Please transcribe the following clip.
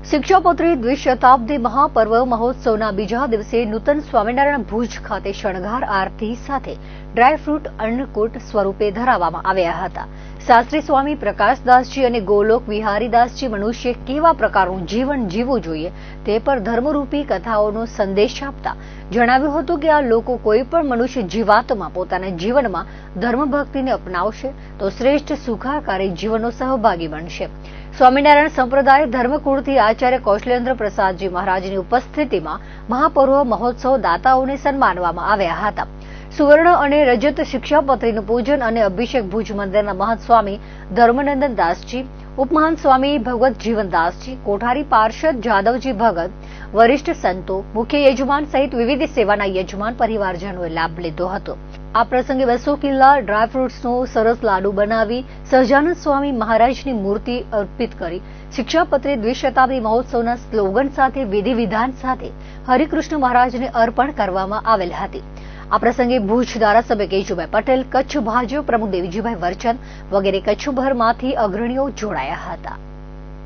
શિક્ષાપત્રી દ્વિશતાબ્દી મહાપર્વ મહોત્સવના બીજા દિવસે નૂતન સ્વામિનારાયણ ભુજ ખાતે શણગાર આરતી સાથે ડ્રાયફ્રૂટ અન્નકૂટ સ્વરૂપે ધરાવવામાં આવ્યા હતા. શાસ્ત્રી સ્વામી પ્રકાશદાસજી અને ગોલોક વિહારીદાસજી મનુષ્ય કેવા પ્રકારનું જીવન જીવવું જોઈએ તે પર ધર્મરૂપી કથાઓનો સંદેશ આપતા જણાવ્યું હતું કે આ લોકો કોઈ પણ મનુષ્ય જીવાતમાં પોતાના જીવનમાં ધર્મભક્તિને અપનાવશે તો શ્રેષ્ઠ સુખાકારી જીવનનો સહભાગી બનશે. સ્વામિનારાયણ સંપ્રદાય ધર્મકુળથી આચાર્ય કૌશલેન્દ્ર પ્રસાદજી મહારાજની ઉપસ્થિતિમાં મહાપર્વ મહોત્સવ દાતાઓને સન્માનવામાં આવ્યા હતા. સુવર્ણ અને રજત શિક્ષાપત્રીનું પૂજન અને અભિષેક ભુજ મંદિરના મહંત સ્વામી ધર્મનંદન દાસજી, ઉપમહાન સ્વામી ભગવત જીવનદાસજી કોઠારી પાર્ષદ જાદવજી ભગત, વરિષ્ઠ સંતો, મુખ્ય યજમાન સહિત વિવિધ સેવાના યજમાન પરિવારજનોએ લાભ લીધો હતો. આ પ્રસંગે બસો કિલ્લા ડ્રાયફ્રૂટ્સનો સરસ લાડુ બનાવી સહજાનંદ સ્વામી મહારાજની મૂર્તિ અર્પિત કરી શિક્ષાપત્રી દ્વિશતાબ્દી મહોત્સવના સ્લોગન સાથે વિધિ વિધાન સાથે હરિકૃષ્ણ મહારાજને અર્પણ કરવામાં આવેલ હતી. આ પ્રસંગે ભુજ ધારાસભ્ય કેશુભાઈ પટેલ, કચ્છ ભાજપ પ્રમુખ દેવજીભાઈ વરચંદ વગેરે કચ્છભરમાંથી અગ્રણીઓ જોડાયા હતા.